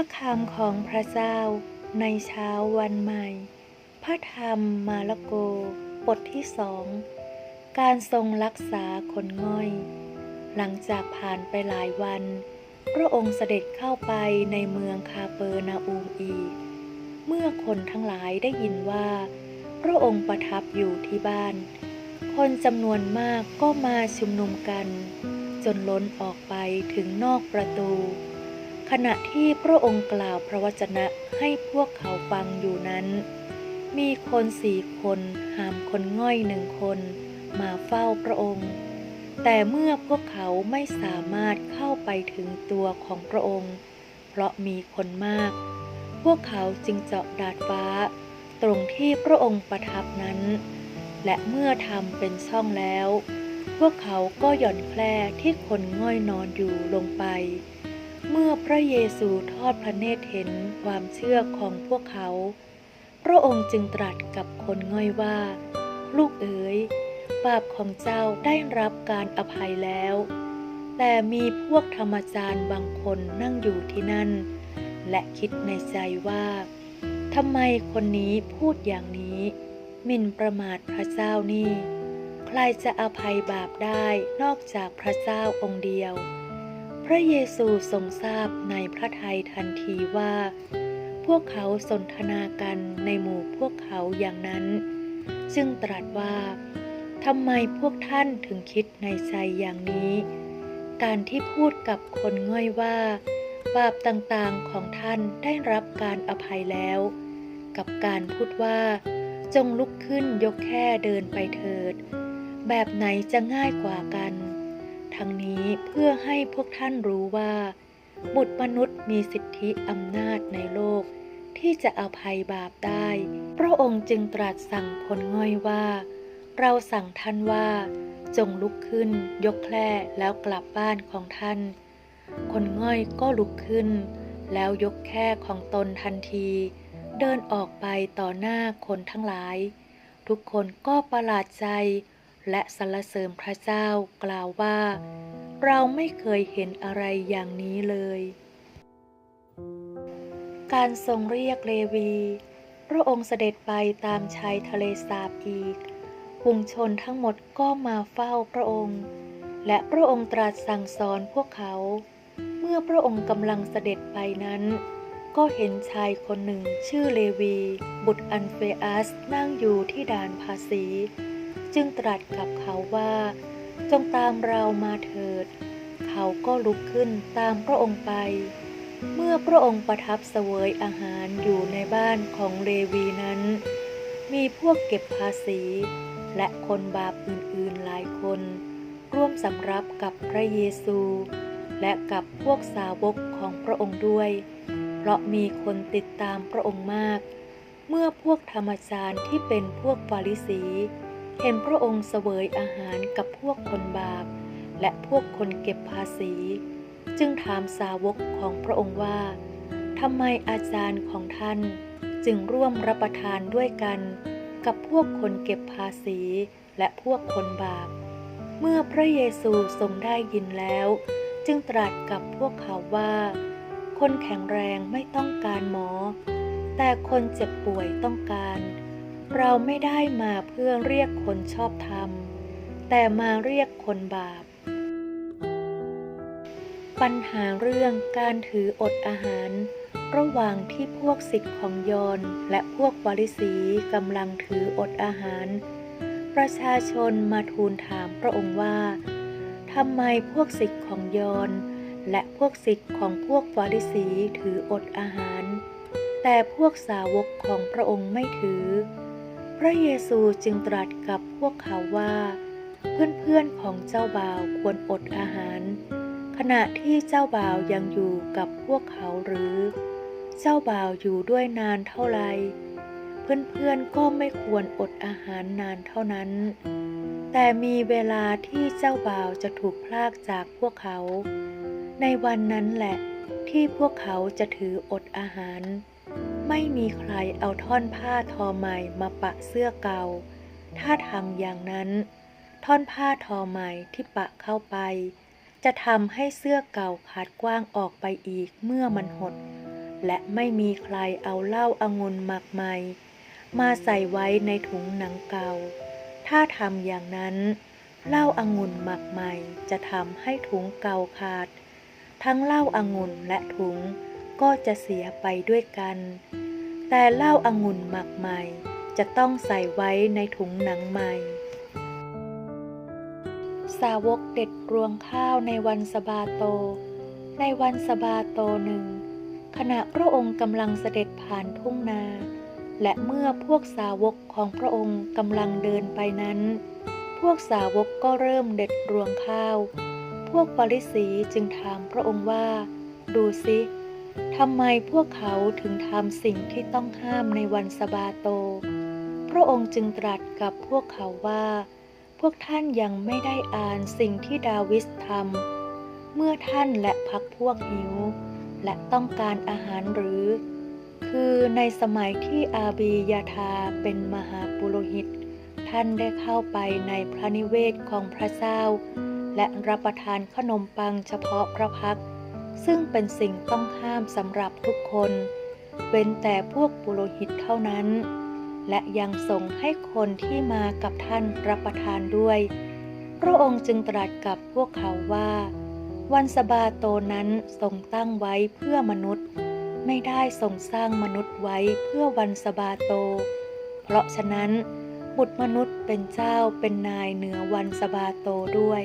ระคำของพระเจ้าในเช้าวันใหม่ พระธรรมมาระโก บทที่สอง การทรงรักษาคนง่อย หลังจากผ่านไปหลายวัน พระองค์เสด็จเข้าไปในเมืองคาเปอร์นาอูมอีก เมื่อคนทั้งหลายได้ยินว่า พระองค์ประทับอยู่ที่บ้าน คนจำนวนมากก็มาชุมนุมกัน จนล้นออกไปถึงนอกประตู ขณะที่พระองค์กล่าวพระวจนะให้พวกเขาฟังอยู่นั้น มีคนสี่คนหามคนง่อยหนึ่งคนมาเฝ้าพระองค์ แต่เมื่อพวกเขาไม่สามารถเข้าไปถึงตัวของพระองค์ เพราะมีคนมาก พวกเขาจึงเจาะดาดฟ้า ตรงที่พระองค์ประทับนั้น และเมื่อทำเป็นช่องแล้ว พวกเขาก็หย่อนแคร่ที่คนง่อยนอนอยู่ลงไป เมื่อพระเยซูทอดพระเนตรเห็นความเชื่อของพวกเขา พระองค์จึงตรัสกับคนง่อยว่า ลูกเอ๋ย บาปของเจ้าได้รับการอภัยแล้ว แต่มีพวกธรรมจารย์บางคนนั่งอยู่ที่นั่น และคิดในใจว่าทำไมคนนี้พูดอย่างนี้หมิ่นประมาทพระเจ้านี่ ใครจะอภัยบาปได้นอกจากพระเจ้าองค์เดียว ระเยซูทรงทราบในพระทัยทันทีว่า พวกเขาสนทนากันในหมู่พวกเขาอย่างนั้นจึงตรัสว่าทำไมพวกท่านถึงคิดในใจอย่างนี้ การที่พูดกับคนง่อยว่า บาปต่างๆของท่านได้รับการอภัยแล้ว กับการพูดว่า จงลุกขึ้นยกแค่เดินไปเถิด แบบไหนจะง่ายกว่ากัน ทั้งนี้เพื่อให้พวกท่านรู้ว่าบุตรมนุษย์มีสิทธิอำนาจในโลก ที่จะอภัยบาปได้ พระองค์จึงตรัสสั่งคนง่อยว่า เราสั่งท่านว่า จงลุกขึ้น ยกแคร่แล้วกลับบ้านของท่าน คนง่อยก็ลุกขึ้น แล้วยกแคร่ของตนทันที เดินออกไปต่อหน้าคนทั้งหลาย ทุกคนก็ประหลาดใจ และสรรเสริญพระเจ้ากล่าวว่า เราไม่เคยเห็นอะไรอย่างนี้เลย การทรงเรียกเลวี พระองค์เสด็จไปตามชายทะเลสาบอีกพุงชนทั้งหมดก็มาเฝ้าพระองค์ และพระองค์ตรัสสั่งสอนพวกเขา เมื่อพระองค์กำลังเสด็จไปนั้น ก็เห็นชายคนหนึ่งชื่อเลวี บุตรอันเฟอัสนั่งอยู่ที่ด่านภาษี จึงตรัสกับเขาว่า จงตามเรามาเถิด เขาก็ลุกขึ้นตามพระองค์ไป เมื่อพระองค์ประทับเสวยอาหารอยู่ในบ้านของเลวีนั้น มีพวกเก็บภาษี และคนบาปอื่นๆหลายคน ร่วมสำรับกับพระเยซู และกับพวกสาวกของพระองค์ด้วย เพราะมีคนติดตามพระองค์มาก เมื่อพวกธรรมจารย์ที่เป็นพวกฟาริสี เห็นพระองค์เสวยอาหารกับพวกคนบาป และพวกคนเก็บภาษี จึงถามสาวกของพระองค์ว่าทำไมอาจารย์ของท่านจึงร่วมรับประทานด้วยกัน กับพวกคนเก็บภาษีและพวกคนบาป เมื่อพระเยซูทรงได้ยินแล้ว จึงตรัสกับพวกเขาว่า คนแข็งแรงไม่ต้องการหมอ แต่คนเจ็บป่วยต้องการ เราไม่ได้มาเพื่อเรียกคนชอบธรรม แต่มาเรียกคนบาป ปัญหาเรื่องการถืออดอาหาร ระหว่างที่พวกศิษย์ของยอนและพวกวาริสีกำลังถืออดอาหาร ประชาชนมาทูลถามพระองค์ว่าทำไมพวกศิษย์ของยอนและพวกศิษย์ของพวกวาริสีถืออดอาหาร แต่พวกสาวกของพระองค์ไม่ถือ พระเยซูจึงตรัสกับพวกเขาว่า เพื่อนๆของเจ้าบ่าวควรอดอาหาร ขณะที่เจ้าบ่าวยังอยู่กับพวกเขาหรือ เจ้าบ่าวอยู่ด้วยนานเท่าไร เพื่อนๆก็ไม่ควรอดอาหารนานเท่านั้น แต่มีเวลาที่เจ้าบ่าวจะถูกพลากจากพวกเขา ในวันนั้นแหละที่พวกเขาจะถืออดอาหาร ไม่มีใครเอาท่อนผ้าทอใหม่มาปะเสื้อเก่า ถ้าทำอย่างนั้น ท่อนผ้าทอใหม่ที่ปะเข้าไป จะทำให้เสื้อเก่าขาดกว้างออกไปอีกเมื่อมันหด และไม่มีใครเอาเหล้าอางุ่นหมักใหม่ มาใส่ไว้ในถุงหนังเก่า ถ้าทำอย่างนั้นเหล้าอางุ่นหมักใหม่จะทำให้ถุงเก่าขาด ทั้งเหล้าอางุ่นและถุง ก็จะเสียไปด้วยกัน แต่เหล้าอางุ่นหมักใหม่จะต้องใส่ไว้ในถุงหนังใหม่ สาวกเด็ดรวงข้าวในวันสบาโต ในวันสบาโตหนึ่งขณะพระองค์กำลังเสด็จผ่านทุ่งนา และเมื่อพวกสาวกของพระองค์กำลังเดินไปนั้น พวกสาวกก็เริ่มเด็ดรวงข้าว พวกฟาริสีจึงถามพระองค์ว่า ดูสิ ทำไมพวกเขาถึงทำสิ่งที่ต้องห้ามในวันสบาโต พระองค์จึงตรัสกับพวกเขาว่า พวกท่านยังไม่ได้อ่านสิ่งที่ดาวิสทำเมื่อท่านและพักพวกหิว และต้องการอาหารหรือ คือในสมัยที่อาบียาธาเป็นมหาปุโรหิต ท่านได้เข้าไปในพระนิเวศของพระเจ้า และรับประทานขนมปังเฉพาะพระพักตร์ ซึ่งเป็นสิ่งต้องห้ามสำหรับทุกคน เว้นแต่พวกปุโรหิตเท่านั้น และยังส่งให้คนที่มากับท่านรับประทานด้วย พระองค์จึงตรัสกับพวกเขาว่า วันสบาโตนั้นทรงตั้งไว้เพื่อมนุษย์ ไม่ได้ทรงสร้างมนุษย์ไว้เพื่อวันสบาโต เพราะฉะนั้นบุตรมนุษย์เป็นเจ้าเป็นนายเหนือวันสบาโตด้วย